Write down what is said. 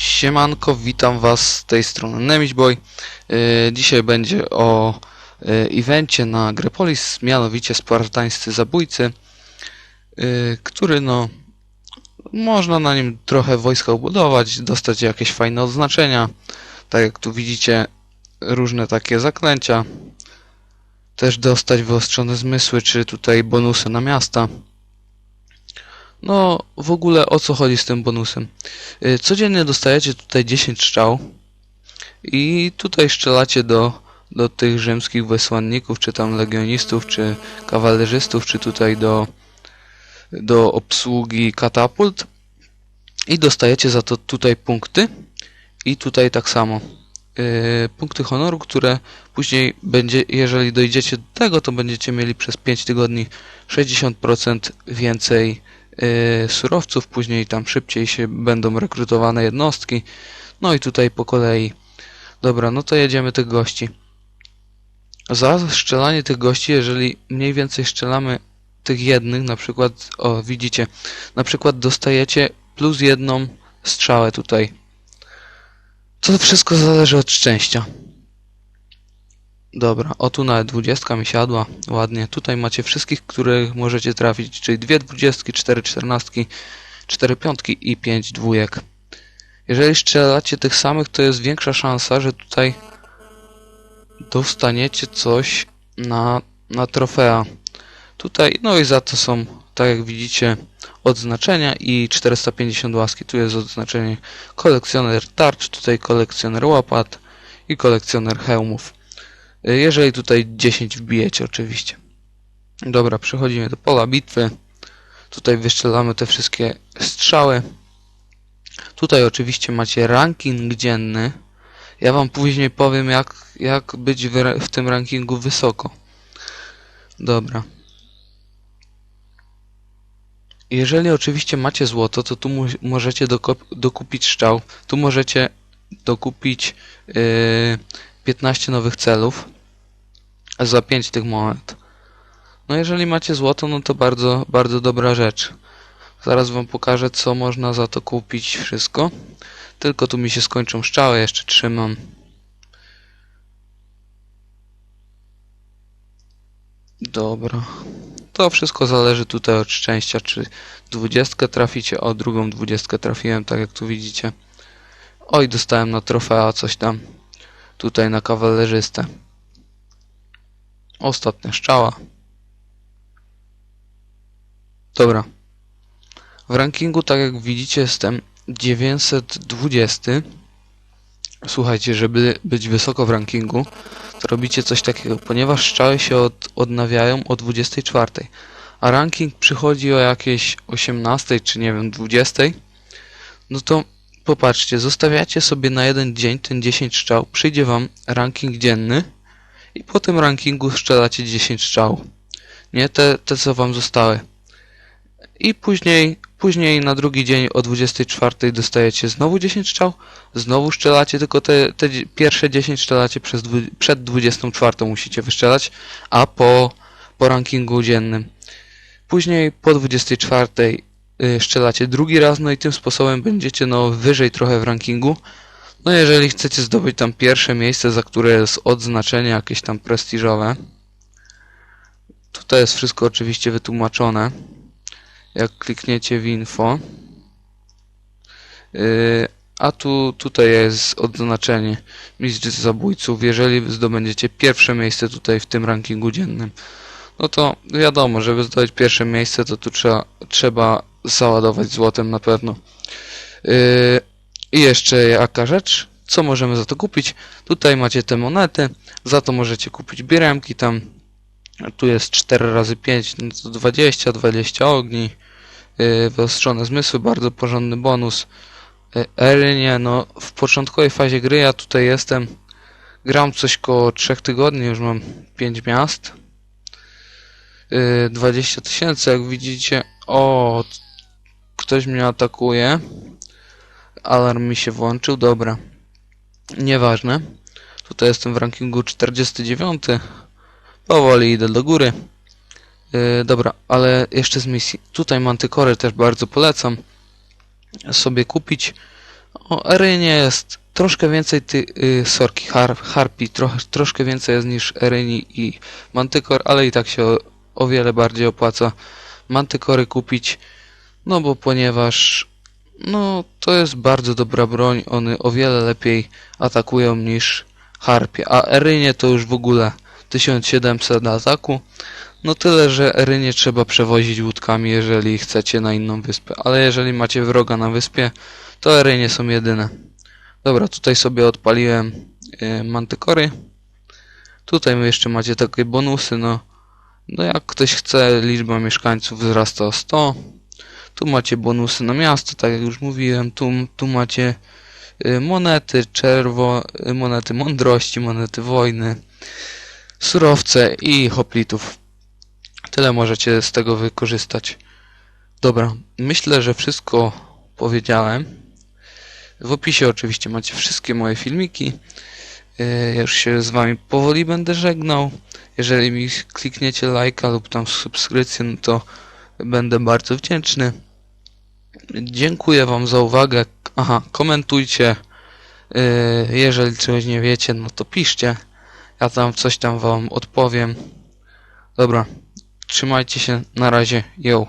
Siemanko, witam was z tej strony Nemichboy. Yy, Dzisiaj będzie o yy, evencie na Grepolis, mianowicie Spartańscy Zabójcy, yy, który no można na nim trochę wojska ubudować, dostać jakieś fajne odznaczenia, tak jak tu widzicie różne takie zaklęcia, też dostać wyostrzone zmysły, czy tutaj bonusy na miasta. No, w ogóle o co chodzi z tym bonusem? Y, Codziennie dostajecie tutaj 10 strzał i tutaj strzelacie do, do tych rzymskich wysłanników, czy tam legionistów, czy kawalerzystów, czy tutaj do, do obsługi katapult i dostajecie za to tutaj punkty i tutaj tak samo. Yy, punkty honoru, które później będzie, jeżeli dojdziecie do tego, to będziecie mieli przez 5 tygodni 60% więcej surowców, później tam szybciej się będą rekrutowane jednostki. No i tutaj po kolei. Dobra, no to jedziemy tych gości. Za strzelanie tych gości, jeżeli mniej więcej strzelamy tych jednych, na przykład, o widzicie, na przykład dostajecie plus jedną strzałę tutaj. To wszystko zależy od szczęścia. Dobra, o tu nawet dwudziestka mi siadła, ładnie. Tutaj macie wszystkich, których możecie trafić, czyli dwie dwudziestki, cztery czternastki, cztery piątki i pięć dwójek. Jeżeli strzelacie tych samych, to jest większa szansa, że tutaj dostaniecie coś na, na trofea. Tutaj, no i za to są, tak jak widzicie, odznaczenia i 450 łaski. Tu jest odznaczenie kolekcjoner tarcz, tutaj kolekcjoner łapat i kolekcjoner hełmów. Y, Jeżeli tutaj 10 wbijecie oczywiście. Dobra, przechodzimy do pola bitwy. Tutaj wystrzelamy te wszystkie strzały. Tutaj oczywiście macie ranking dzienny. Ja wam później powiem jak, jak być w, w tym rankingu wysoko. Dobra. Jeżeli oczywiście macie złoto, to tu możecie dokupić strzał. Tu możecie dokupić yy, 15 nowych celów za 5 tych monet. No jeżeli macie złoto, no to bardzo, bardzo dobra rzecz. Zaraz wam pokażę, co można za to kupić wszystko. Tylko tu mi się skończą strzały, jeszcze trzymam. Dobra. To wszystko zależy tutaj od szczęścia, czy dwudziestkę traficie, o drugą dwudziestkę trafiłem, tak jak tu widzicie. Oj, dostałem na trofea coś tam. Tutaj na kawalerzystę. Ostatnia strzała. Dobra. W rankingu, tak jak widzicie, jestem 920. Słuchajcie, żeby być wysoko w rankingu, to robicie coś takiego, ponieważ strzały się od, odnawiają o 24, a ranking przychodzi o jakieś 18 czy nie wiem 20, no to popatrzcie, zostawiacie sobie na jeden dzień ten 10 strzał, przyjdzie wam ranking dzienny i po tym rankingu strzelacie 10 strzał. Nie te, te co wam zostały. I później, później na drugi dzień o 24 dostajecie znowu 10 strzał, znowu strzelacie, tylko te, te pierwsze 10 strzelacie przez przed 24 musicie wystrzelać, a po, po rankingu dziennym. Później po 24 y, strzelacie drugi raz, no i tym sposobem będziecie no wyżej trochę w rankingu. No jeżeli chcecie zdobyć tam pierwsze miejsce, za które jest odznaczenie jakieś tam prestiżowe, tutaj jest wszystko oczywiście wytłumaczone jak klikniecie w info. Yy, a tu tutaj jest odznaczenie mistrz zabójców. Jeżeli zdobędziecie pierwsze miejsce tutaj w tym rankingu dziennym, no to wiadomo, żeby zdobyć pierwsze miejsce, to tu trzeba, trzeba załadować złotem na pewno. Yy, I jeszcze jaka rzecz? Co możemy za to kupić? Tutaj macie te monety, za to możecie kupić bieremki tam. Tu jest 4 razy 5, no to 20, 20 ogni. Yy, wyostrzone zmysły, bardzo porządny bonus. Yy, Erynie, no w początkowej fazie gry ja tutaj jestem. Gram coś koło 3 tygodni, już mam 5 miast. Yy, 20 tysięcy, jak widzicie. O, ktoś mnie atakuje. Alarm mi się włączył, dobra. Nieważne. Tutaj jestem w rankingu 49. Powoli idę do góry. Yy, dobra, ale jeszcze z misji. Tutaj mantykory też bardzo polecam sobie kupić, O Erynie jest troszkę więcej ty, y, sorki, har, harpi, troch, troszkę więcej jest niż Eryni i Mantykor, ale i tak się o, o wiele bardziej opłaca Mantykory kupić, no bo ponieważ no to jest bardzo dobra broń, one o wiele lepiej atakują niż harpie, a Erynie to już w ogóle 1700 ataku, no tyle, że Erynie trzeba przewozić łódkami, jeżeli chcecie na inną wyspę, ale jeżeli macie wroga na wyspie, to Erynie są jedyne. Dobra, tutaj sobie odpaliłem y, mantykory. Tutaj jeszcze macie takie bonusy, no. No jak ktoś chce, liczba mieszkańców wzrasta o 100. Tu macie bonusy na miasto, tak jak już mówiłem. Tu, tu macie y, monety czerwo, y, monety mądrości, monety wojny, surowce i hoplitów. Tyle możecie z tego wykorzystać. Dobra, myślę, że wszystko powiedziałem. W opisie oczywiście macie wszystkie moje filmiki. Yy, Ja już się z wami powoli będę żegnał. Jeżeli mi klikniecie lajka lub tam subskrypcję, no to będę bardzo wdzięczny. Dziękuję wam za uwagę. Aha, komentujcie. Yy, Jeżeli czegoś nie wiecie, no to piszcie. Ja tam coś tam wam odpowiem. Dobra, trzymajcie się. Na razie. Yo.